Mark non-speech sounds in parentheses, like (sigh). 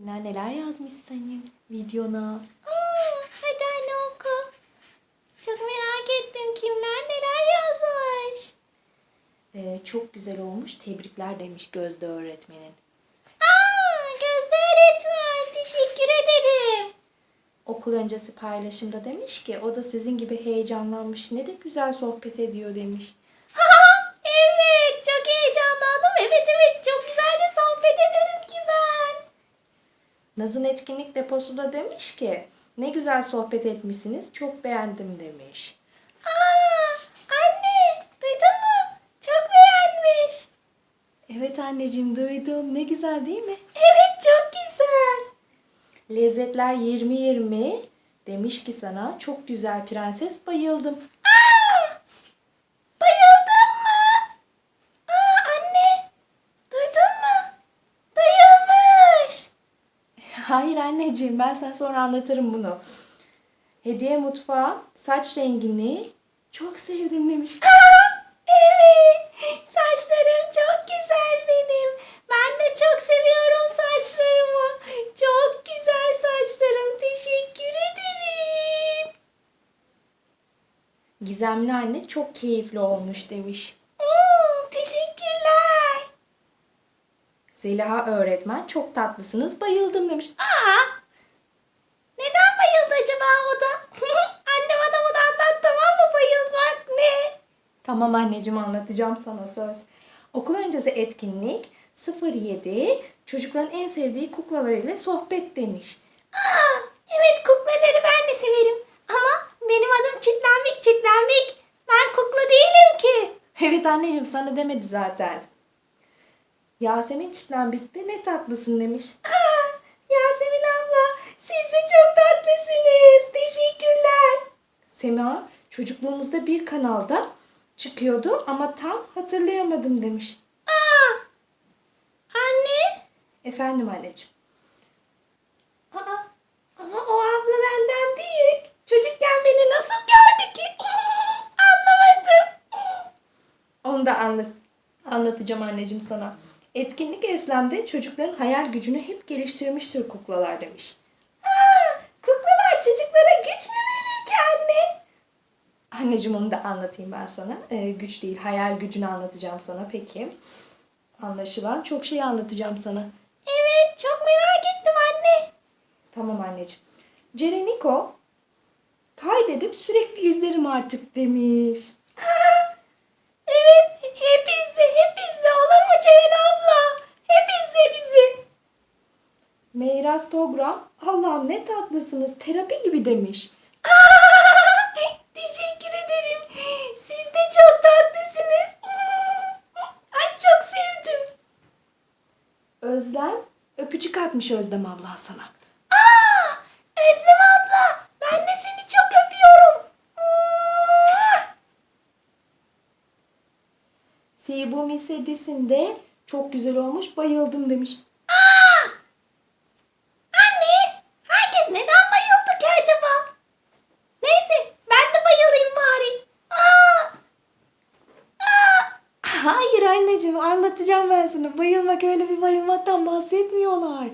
Neler neler yazmış senin videona. Aa, hadi anne oku. Çok merak ettim kimler neler yazmış. Ee, çok güzel olmuş. Tebrikler demiş Gözde öğretmenin. Aa, Gözde öğretmen teşekkür ederim. Okul öncesi paylaşımda demiş ki o da sizin gibi heyecanlanmış. Ne de güzel sohbet ediyor demiş. (laughs) Evet çok heyecanlandım. Evet evet çok güzel de sohbet ederim. Naz'ın etkinlik deposu da demiş ki ne güzel sohbet etmişsiniz. Çok beğendim demiş. Aa, anne duydun mu? Çok beğenmiş. Evet anneciğim duydum. Ne güzel değil mi? Evet çok güzel. Lezzetler 20-20 demiş ki sana çok güzel prenses bayıldım. Aa, bayıldın mı? Aa, anne duydun mu? Bayılmış. Hayır anneciğim ben sana sonra anlatırım bunu. Hediye mutfağı saç rengini çok sevdim demiş. Aa, evet saçlarım çok güzel benim. Ben de çok seviyorum saçlarımı. Çok güzel saçlarım. Teşekkür ederim. Gizemli anne çok keyifli olmuş demiş. Hmm, teşekkürler. Zeliha öğretmen çok tatlısınız bayıldım demiş. Aa, neden bayıldı acaba o da? (laughs) Anne bana bunu anlat tamam mı bayılmak ne? Tamam anneciğim anlatacağım sana söz. Okul öncesi etkinlik 07 çocukların en sevdiği kuklalarıyla sohbet demiş. Aa, evet kuklaları ben de severim. Ama benim adım Çitlenbik Çitlenbik. Ben kukla değilim ki. (laughs) Evet anneciğim sana demedi zaten. Yasemin Çitlenbik'te ne tatlısın demiş. Aa, Yasemin abla siz de çok tatlısınız. Teşekkürler. Sema çocukluğumuzda bir kanalda çıkıyordu ama tam hatırlayamadım demiş. Aa, anne. Efendim anneciğim. Aa, ama o abla benden büyük. Çocukken beni nasıl gördü ki? Anlamadım. Onu da anlat anlatacağım anneciğim sana. Etkinlik Eslem'de çocukların hayal gücünü hep geliştirmiştir kuklalar demiş. Aa, kuklalar çocuklara güç mü verir ki anne? Anneciğim onu da anlatayım ben sana. Ee, güç değil, hayal gücünü anlatacağım sana peki. Anlaşılan çok şey anlatacağım sana. Evet çok merak ettim anne. Tamam anneciğim. Cereniko kaydedip sürekli izlerim artık demiş. Aa, evet hep Ceren abla? Hep izle bizi. Meyras Togram Allah'ım ne tatlısınız terapi gibi demiş. (laughs) Teşekkür ederim. Siz de çok tatlısınız. (laughs) Ay çok sevdim. Özlem öpücük atmış Özlem abla sana. Sibumi sedisinde çok güzel olmuş bayıldım demiş. Aa, anne herkes neden bayıldı ki acaba? Neyse ben de bayılayım bari. Aa, aa, Hayır anneciğim anlatacağım ben sana. Bayılmak öyle bir bayılmaktan bahsetmiyorlar.